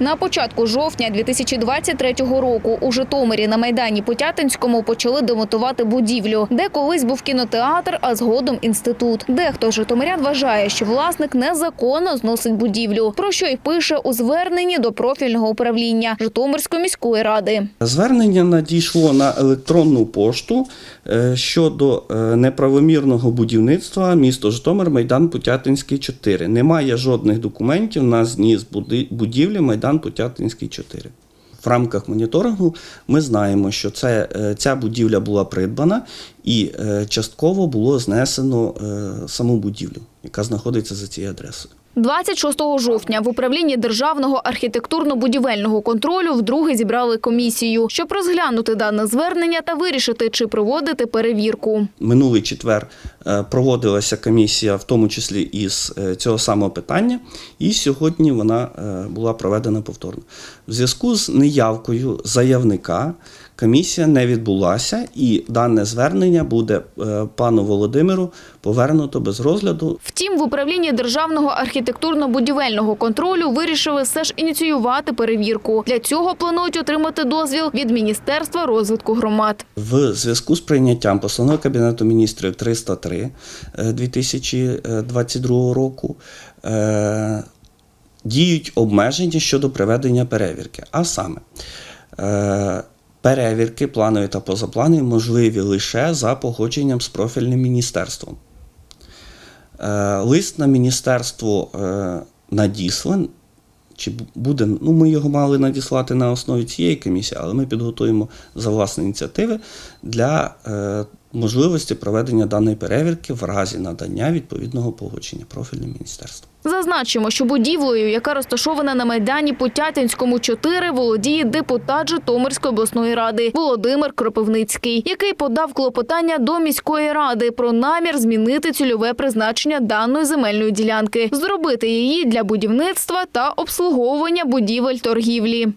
На початку жовтня 2023 року у Житомирі на майдані Потятинському почали демонтувати будівлю, де колись був кінотеатр, а згодом інститут. Дехто житомирян вважає, що власник незаконно зносить будівлю, про що й пише у зверненні до профільного управління Житомирської міської ради. Звернення надійшло на електронну пошту е, щодо е, неправомірного будівництва місто Житомир, Майдан Путятинський 4. Немає жодних документів на зніс будівлі Майдан Путятинський 4. В рамках моніторингу ми знаємо, що це, е, ця будівля була придбана і е, частково було знесено е, саму будівлю, яка знаходиться за цією адресою. 26 жовтня в управлінні державного архітектурно-будівельного контролю вдруге зібрали комісію, щоб розглянути дане звернення та вирішити, чи проводити перевірку. Минулий четвер е, проводилася комісія, в тому числі із е, цього самого питання, і сьогодні вона е, була проведена повторно. В зв'язку з неявкою заявника комісія не відбулася, і дане звернення буде пану Володимиру повернуто без розгляду Втім, в управлінні державного архітектурно-будівельного контролю вирішили все ж ініціювати перевірку. Для цього планують отримати дозвіл від Міністерства розвитку громад. В зв'язку з прийняттям постанови Кабінету міністрів 303 е, 2022 року е, діють обмеження щодо проведення перевірки. А саме, е, перевірки планові та позапланові можливі лише за погодженням з профільним міністерством. Е, Лист на міністерство е, надіслан. Чи буде, ну ми його мали надіслати на основі цієї комісії, але ми підготуємо за власні ініціативи для е, можливості проведення даної перевірки в разі надання відповідного погодження профільним міністерством. Зазначимо, що будівлею, яка розташована на майдані Потятинському 4, володіє депутат Житомирської обласної ради Володимир Кропивницький, який подав клопотання до міської ради про намір змінити цільове призначення даної земельної ділянки, зробити її для будівництва та обслуговування будівель торгівлі.